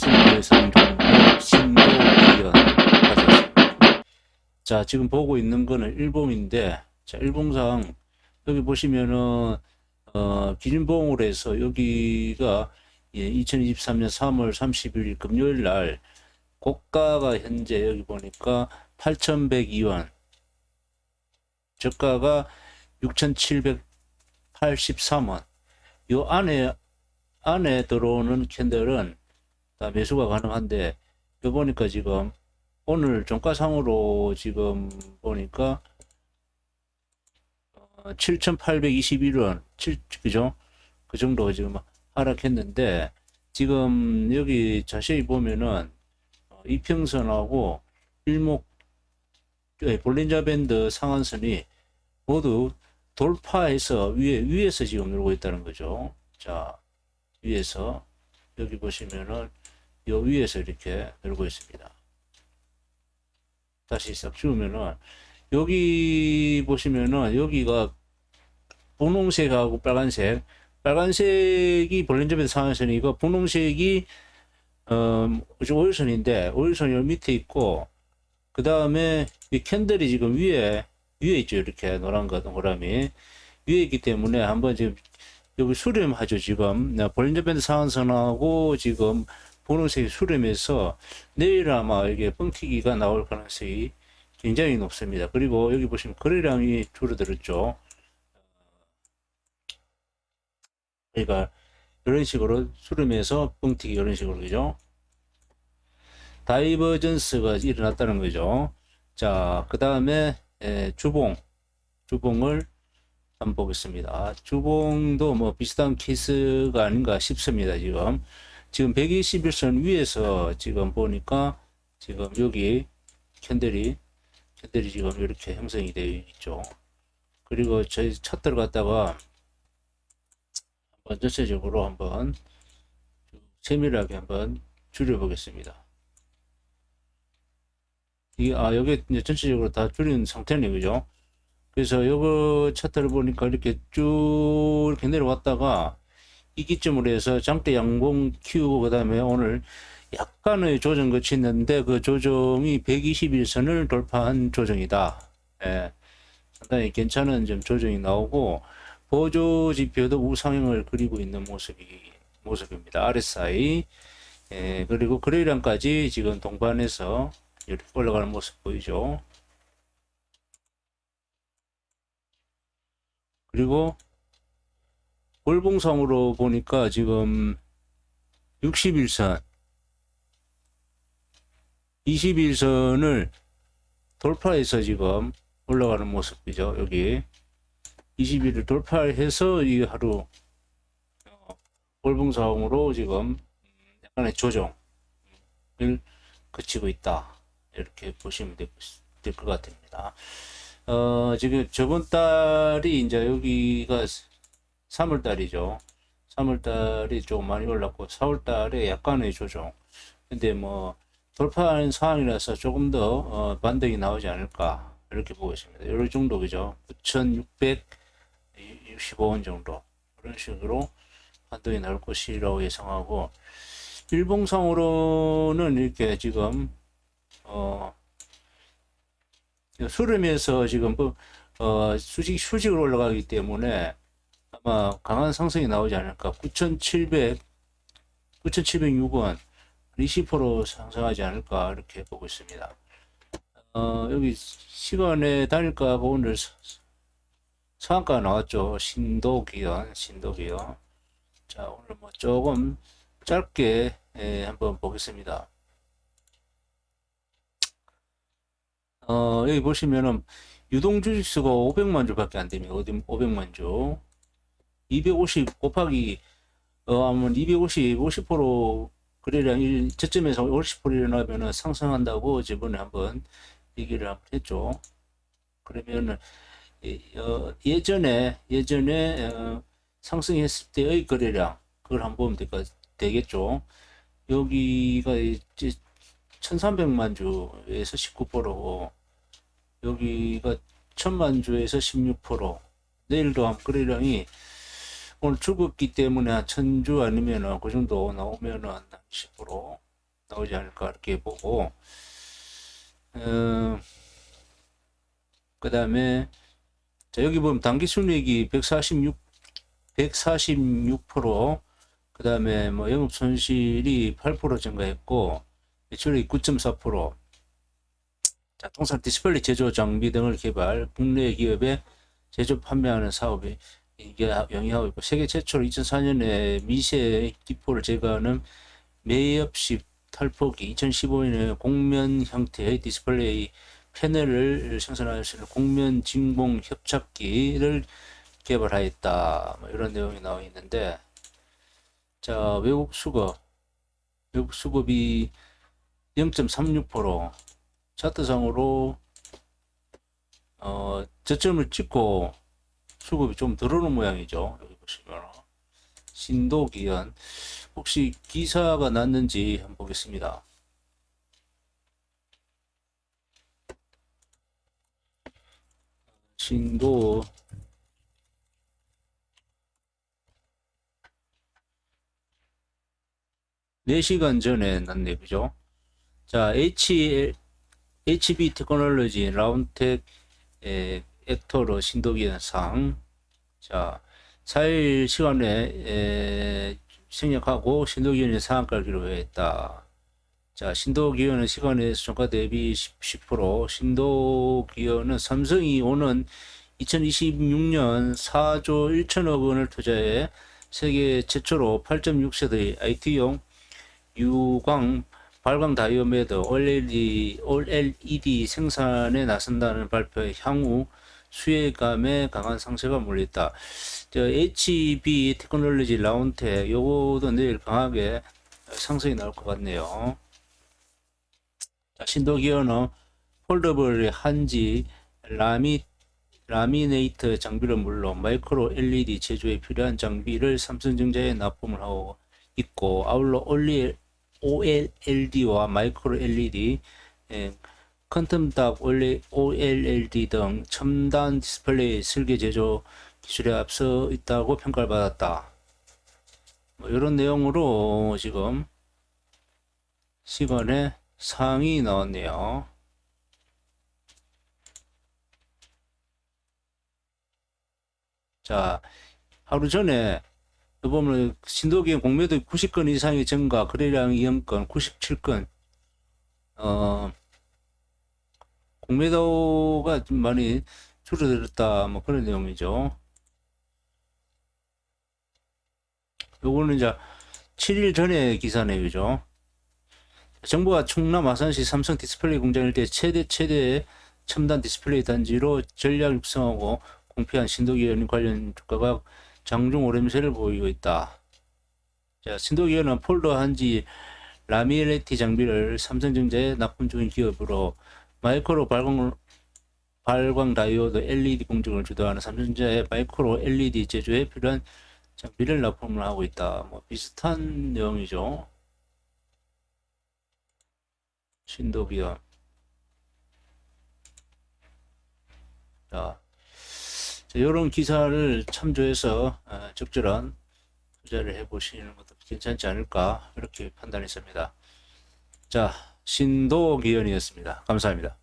상승세에서는 좀 신도 이견 가졌습니다. 자, 지금 보고 있는 거는 일봉인데, 자, 일봉상 여기 보시면은 어, 기준봉으로 해서 여기가 예, 2023년 3월 30일 금요일 날 고가가 현재 여기 보니까 8,102원, 저가가 6,783원. 요 안에 안에 들어오는 캔들은 다 매수가 가능한데 요 보니까 지금 오늘 종가상으로 지금 보니까 어, 7,821원, 7, 그죠? 그 정도 지금 하락했는데 지금 여기 자세히 보면은 어, 이평선하고 일목 예, 볼린저 밴드 상한선이 모두 돌파해서 위에 위에서 지금 놀고 있다는 거죠. 자 위에서 여기 보시면은 요 위에서 이렇게 놀고 있습니다. 다시 싹 지우면은 여기 보시면은 여기가 분홍색하고 빨간색. 빨간색이 볼린저 밴드 상한선이고 분홍색이 어, 오일선인데 오일선이 밑에 있고 그 다음에 이 캔들이 지금 위에 위에 있죠. 이렇게 노란 거 동그라미 위에 있기 때문에 한번 지금 여기 수렴하죠 지금. 볼린저 밴드 상한선하고 지금 분홍색이 수렴해서 내일 아마 이게 뻥튀기가 나올 가능성이 굉장히 높습니다. 그리고 여기 보시면 거래량이 줄어들었죠. 그러니까 이런 식으로 수렴해서 뻥튀기 이런 식으로 그죠? 다이버전스가 일어났다는 거죠. 자, 그 다음에 주봉, 주봉을 한번 보겠습니다. 주봉도 뭐 비슷한 케이스가 아닌가 싶습니다. 지금 지금 121선 위에서 지금 보니까 지금 여기 캔들이 캔들이 지금 이렇게 형성이 되어 있죠. 그리고 저희 차트를 갖다가 한번 전체적으로 한번 세밀하게 한번 줄여보겠습니다. 이, 아, 여기 이제 전체적으로 다 줄인 상태네, 그죠? 그래서 요거 차트를 보니까 이렇게 쭉 이렇게 내려왔다가 이 기점으로 해서 장대 양봉 키우고 그 다음에 오늘 약간의 조정 거치는데 그 조정이 121선을 돌파한 조정이다. 예. 상당히 괜찮은 좀 조정이 나오고 보조 지표도 우상향을 그리고 있는 모습이 모습입니다. RSI 예, 그리고 거래량까지 지금 동반해서 이렇게 올라가는 모습 보이죠. 그리고 월봉상으로 보니까 지금 61선 21선을 돌파해서 지금 올라가는 모습이죠. 여기 21을 돌파해서 이 하루 어, 월봉상으로 지금 약간의 조정을 거치고 있다. 이렇게 보시면 될 것 같습니다. 어, 지금 저번 달이 이제 여기가 3월 달이죠. 3월 달이 좀 많이 올랐고 4월 달에 약간의 조정. 근데 뭐 돌파하는 상황이라서 조금 더 어, 반등이 나오지 않을까 이렇게 보고 있습니다. 이런 정도 그죠? 9,665원 정도 그런 식으로 반등이 나올 것이라고 예상하고 일봉상으로는 이렇게 지금 어 수렴에서 지금 뭐, 어, 수직 수직으로 올라가기 때문에 아마 강한 상승이 나오지 않을까 9,700 9,706원 20% 상승하지 않을까 이렇게 보고 있습니다. 어, 여기 시간에 단일가가 오늘 상한가 나왔죠. 신도기현, 신도기현. 자, 오늘 뭐 조금 짧게 예, 한번 보겠습니다. 어, 여기 보시면은 유동 주식수가 500만 주밖에 안 됩니다. 어디 500만 주. 250 곱하기 어, 아마 250, 50% 거래량 저점에서 50% 일어나면은 상승한다고 저번에 한번 얘기를 한번 했죠. 그러면은 어, 예전에 예전에 어, 상승했을 때의 거래량 그걸 한번 보면 되겠죠. 여기가 이제 1300만 주에서 19%고 여기가 1000만 주에서 16% 내일도 한 거래량이 오늘 죽었기 때문에 한 1000주 아니면은 그 정도 나오면은 10% 나오지 않을까 이렇게 보고 어, 그 다음에 자 여기 보면 당기 순이익이 146 146%, 그 다음에 뭐 영업 손실이 8% 증가했고, 매출이 9.4%. 자, 통상 디스플레이 제조 장비 등을 개발, 국내 기업에 제조 판매하는 사업이 이게 영위하고 있고, 세계 최초로 2004년에 미세 기포를 제거하는 매엽식 탈포기, 2015년에 공면 형태의 디스플레이 패널을 생산할 수 있는 공면 진공 협착기를 개발하였다. 뭐 이런 내용이 나와 있는데, 자, 외국 수급. 외국 수급이 0.36% 차트상으로, 어, 저점을 찍고 수급이 좀 들어오는 모양이죠. 여기 보시면. 신도기현. 혹시 기사가 났는지 한번 보겠습니다. 신도 4시간 전에 났네, 그죠? 자, H, HB 테크놀로지 라운텍 에, 액터로 신도기현상. 자, 4일 시간에 에, 생략하고 신도기현의 상한가를 기록했다. 자, 신도기현은 시간의 수준가 대비 10, 10%, 신도기현은 삼성이 오는 2026년 4조 1천억 원을 투자해 세계 최초로 8.6세대 IT용 유광 발광 다이오메드 OLED, OLED 생산에 나선다는 발표에 향후 수혜감에 강한 상세가 몰렸다. 저 HB 테크놀로지 라운텍 요거도 내일 강하게 상승이 나올 것 같네요. 자, 신도기어는 폴더블 한지 라미 라미네이터 장비를 물론 마이크로 LED 제조에 필요한 장비를 삼성전자에 납품을 하고 있고 아울러 OLED와 마이크로 LED, 예, 퀀텀 닥 OLED 등 첨단 디스플레이 설계 제조 기술에 앞서 있다고 평가를 받았다. 뭐 이런 내용으로 지금 시간에 상이 나왔네요. 자, 하루 전에 보면 신도기의 공매도 90건 이상의 증가, 거래량 이용건 97건. 어, 공매도가 좀 많이 줄어들었다, 뭐 그런 내용이죠. 요거는 이제 7일 전에 기사네요, 그죠? 정부가 충남 아산시 삼성 디스플레이 공장 일대 최대 최대 첨단 디스플레이 단지로 전략 육성하고 공표한 신도기 관련 주가가 장중 오름세를 보이고 있다. 자, 신도기어는 폴더 한지 라미레티 장비를 삼성전자에 납품 중인 기업으로 마이크로 발광 발광 다이오드 LED 공정을 주도하는 삼성전자의 마이크로 LED 제조에 필요한 장비를 납품을 하고 있다. 뭐 비슷한 내용이죠. 신도기어. 자, 이런 기사를 참조해서 어, 적절한 투자를 해보시는 것도 괜찮지 않을까 이렇게 판단했습니다. 자, 신도기현이었습니다. 감사합니다.